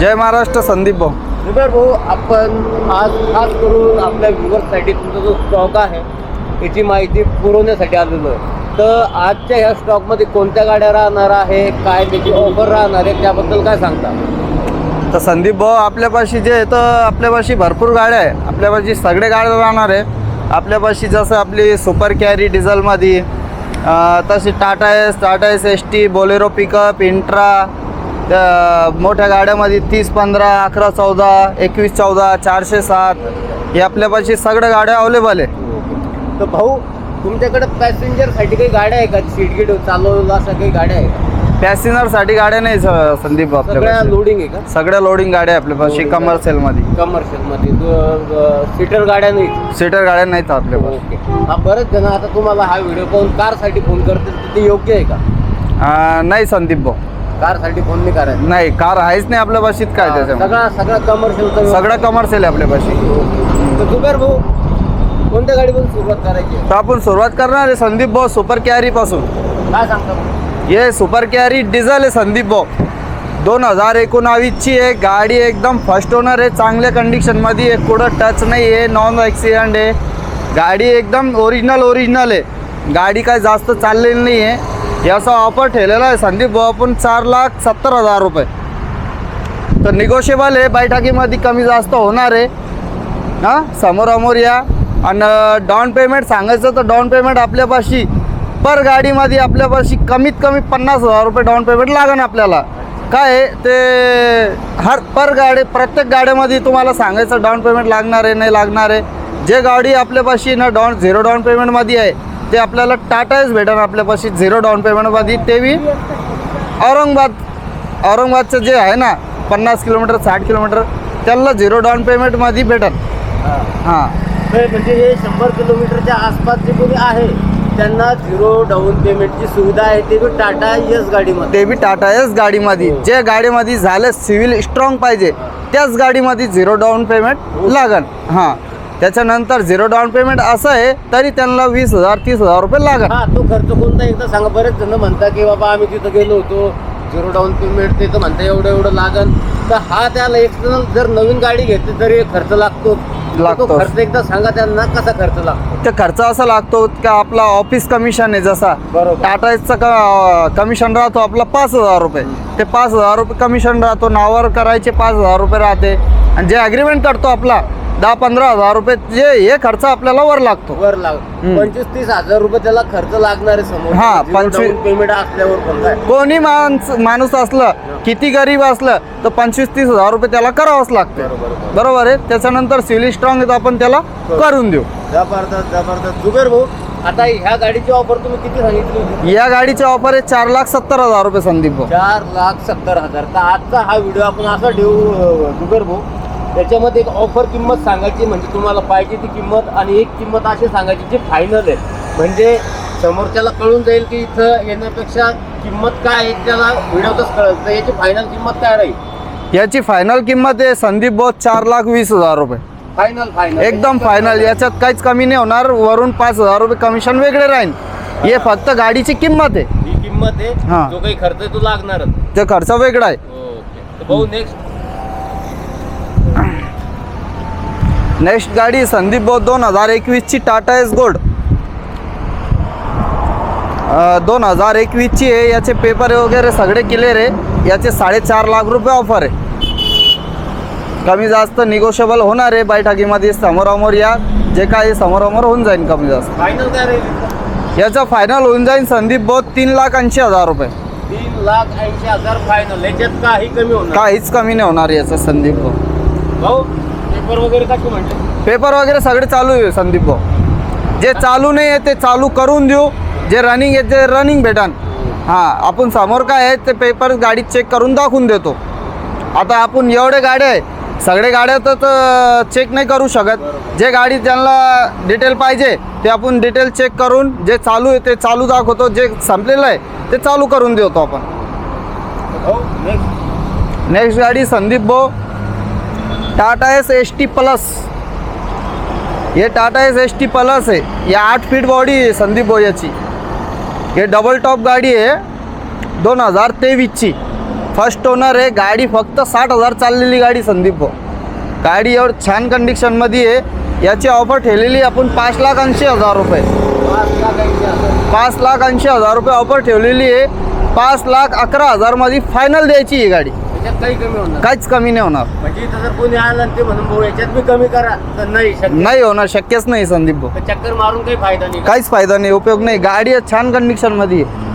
जय महाराष्ट्र संदीप भाऊ. जुबेर भाऊ आपण आज खास करून आपल्या व्ह्युअर्ससाठी तुमचा जो स्टॉक आहे याची माहिती पुरवण्यासाठी आलेलो आहे. तर आजच्या ह्या स्टॉकमध्ये कोणत्या गाड्या राहणार आहे काय त्याची ऑफर राहणार आहे त्याबद्दल काय सांगता? तर संदीप भाऊ आपल्यापाशी जे आहे तर आपल्यापाशी भरपूर गाड्या आहे. आपल्यापाशी सगळे गाड्या राहणार आहे. आपल्यापाशी जसं आपली सुपर कॅरी डिझेलमध्ये तशी Tata Ace Tata Ace S T Bolero pickup Intra त्या मोठ्या गाड्यामध्ये तीस पंधरा अकरा चौदा एकवीस चौदा चारशे सात हे आपल्यापाशी सगळ्या गाड्या अवेलेबल आहे. तर भाऊ तुमच्याकडे पॅसेंजरसाठी काही गाड्या आहे का? सीट गीट चालवलं असं काही गाड्या आहे का? पॅसेंजरसाठी गाड्या नाही स- संदीप सगळ्या लोडिंग आहे का? सगळ्या लोडिंग गाड्या आहे आपल्यापाशी Loading कमर्शियलमध्ये कमर्शियलमध्ये सीटर गाड्या नाही सीटर गाड्या नाहीत आपल्यापाशी ओके हा बरेच जण आता तुम्हाला हा व्हिडिओ पाहून कारसाठी फोन करतील तर ते योग्य आहे का? अं, नाही संदीप भाऊ. कारसाठी फोन नाही करायचा. नाही कार आहेच नाही आपल्या भाषेत काय त्याच्यामध्ये? सगळा सगळा कमर्शियल सगळं. कमर्शियल आहे आपल्या भाषेत तर जुबेर भाऊ कोणत्या गाडीपासून सुरुवात करायची? आहे? तर आपण सुरुवात करणार आहे संदीप भाऊ सुपर कॅरी पासून. काय सांगता भाऊ? हे सुपर कॅरी डिझेल आहे संदीप भाऊ. दोन हजार एकोणावीसची आहे गाडी एकदम फर्स्ट ओनर आहे चांगल्या कंडिशनमध्ये आहे कुठं टच नाही आहे नॉन ॲक्सिडेंट आहे. गाडी एकदम ओरिजिनल ओरिजिनल आहे. गाडी काय जास्त चाललेली नाही आहे. याचा ऑफर ठेवलेला आहे. संदीप भाऊ आपण चार लाख सत्तर हजार रुपये. तर निगोशिएबल आहे. बैठकीमध्ये कमी जास्त होणार आहे. हां? समोरामोर या. आणि डाऊन पेमेंट सांगायचं तर डाऊन पेमेंट आपल्यापाशी पर गाडीमध्ये आपल्यापाशी कमीत कमी पन्नास हजार रुपये डाऊन पेमेंट लागेल आपल्याला. काय आहे, ते हर पर गाडी प्रत्येक गाड्यामध्ये तुम्हाला सांगायचं डाऊन पेमेंट लागणार आहे नाही लागणार आहे. जे गाडी आपल्यापाशी ना डाऊन झिरो डाऊन पेमेंटमध्ये आहे ते आपल्याला टाटाच भेटेल आपल्यापाशी. झिरो डाऊन पेमेंटमध्ये ते बी औरंगाबाद. औरंगाबादचं जे आहे ना पन्नास किलोमीटर साठ किलोमीटर त्याला झिरो डाऊन पेमेंटमध्ये भेटल हा. म्हणजे हे शंभर किलोमीटरच्या आसपास जे कोणी आहे त्यांना झिरो डाऊन पेमेंटची सुविधा आहे ते बी टाटा यस गाडीमध्ये. ते बी टाटा एस गाडीमध्ये. हो. जे गाडीमध्ये झालं सिव्हिल स्ट्रॉंग पाहिजे त्याच गाडीमध्ये झिरो डाऊन पेमेंट. लागन. हां. त्याच्यानंतर झिरो डाऊन पेमेंट असं आहे तरी त्यांना वीस हजार तीस हजार रुपये लागन हा तो खर्च कोणता एकदा सांगा. बरेच जण म्हणतात की बाबा आम्ही तिथं गेलो होतो. झिरो डाऊन पेमेंट तिथं म्हणता एवढं एवढं लागन तर हा त्याला एक्सटर्नल जर नवीन गाडी घेतली तरी खर्च लागतो. तर तो लागतोच. खर्च एकदा सांगा त्यांना कसा खर्च लागतो. ते खर्च असा लागतो का आपला ऑफिस कमिशन आहे जसा. बरोबर. टाटा एसचा क कमिशन राहतो आपला पाच हजार रुपये. ते पाच हजार रुपये कमिशन राहतो. नावावर करायचे पाच हजार रुपये राहते. आणि जे ॲग्रीमेंट करतो आपला दहा पंधरा हजार रुपये जे हे खर्च आपल्याला वर लागतो. वर लाग हम्म. पंचवीस तीस हजार रुपये त्याला खर्च लागणार आहे समोर. हा, पंचवीस- पेमेंट असल्यावर पण काय? कोणी माणस माणूस असलं किती गरीब असलं तर पंचवीस तीस हजार रुपये त्याला करावंच लागतं. बरोबर बरोबर. बरोबर आहे? त्याच्यानंतर सिव्हिल स्ट्रॉंग आहे तर आपण त्याला करून देऊ. जबरदस्त जबरदस्त. जुबेर भाऊ आता ह्या गाडीची ऑफर तुम्ही किती सांगितली होती? या गाडीचे ऑफर आहे चार लाख सत्तर हजार रुपये संदीप भाऊ. चार लाख सत्तर हजार. तर आजचा हा व्हिडिओ आपण असा ठेवू अं, जुबेर भाऊ. त्याच्यामध्ये एक ऑफर किंमत सांगायची म्हणजे तुम्हाला पाहिजे ती किंमत आणि एक किंमत अशी सांगायची जी फायनल आहे. म्हणजे समोरच्याला कळून जाईल की इथं येण्यापेक्षा किंमत काय आहे त्याला व्हिडिओतच कळेल. तर याची फायनल किंमत काय राहील? याची फायनल किंमत आहे संदीप भाऊ चार लाख वीस हजार रुपये. फायनल फायनल एकदम फायनल याच्यात काहीच कमी नाही होणार. वरून पाच हजार रुपये कमिशन वेगळे राहील. हे फक्त गाडीची किंमत आहे. ही किंमत. आहे. जो काही खर्च आहे तो लागणारच. ते खर्च वेगळा आहे. भाऊ नेक्स्ट नेक्स्ट गाडी संदीप भाऊ दोन हजार एकवीसची टाटा एस गोल्ड. दोन हजार एकवीसची आहे. याचे पेपर वगैरे सगळे क्लिअर आहे. याचे साडेचार लाख रुपये ऑफर आहे. कमी जास्त निगोशिएबल होणार आहे. बैठकीमध्ये समोरामोर या. जे काही समोरामोर होऊन जाईल कमी जास्त. काय याचं फायनल होऊन जाईल संदीप भाऊ तीन लाख ऐंशी हजार रुपये. तीन लाख ऐंशी हजार फायनल याच्यात काही कमी होणार? काहीच कमी नाही होणार याचं संदीप भाऊ पेपर वगैरे कसे म्हणते पेपर वगैरे सगळे चालू आहे संदीप भाऊ. जे चालू नाही आहे ते चालू करून देऊ. जे रनिंग आहे ते रनिंग भेटान. हां आपण समोर काय आहे ते पेपर गाडीत चेक करून दाखवून देतो. आता आपण एवढे गाड्या आहे सगळे गाड्या तर चेक नाही करू शकत. जे गाडी त्यांना डिटेल पाहिजे ते आपण डिटेल चेक करून जे चालू आहे ते चालू दाखवतो. जे संपलेलं आहे ते चालू करून देतो आपण. नेक्स्ट नेक्स्ट गाडी संदीप भाऊ. Tata Ace S T plus. हे Tata Ace S T plus आहे. या आठ फीट बॉडी आहे संदीप भाऊ याची हे डबल टॉप गाडी आहे. दोन हजार तेवीसची. फर्स्ट ओनर आहे. गाडी फक्त साठ हजार चाललेली गाडी संदीप भाऊ. गाडी एवढ छान कंडिशनमध्ये आहे. याची ऑफर ठेवलेली आपण पाच लाख ऐंशी हजार रुपये. पाच लाख ऐंशी हजार. पाच लाख ऐंशी हजार रुपये ऑफर ठेवलेली आहे. पाच लाख अकरा हजारमध्ये फायनल द्यायची ही गाडी. याच्यात काही कमी होणार. काहीच कमी नाही होणार. म्हणजे इथं जर कोणी आलं आणि ते म्हणून भाऊ याच्यात मी कमी करा. तर नाही शक्य नाही. होणार शक्यच नाही संदीप भाऊ. तर चक्कर मारून काही फायदा नाही. काहीच फायदा नाही उपयोग नाही. गाडी छान कंडिशनमध्ये आहे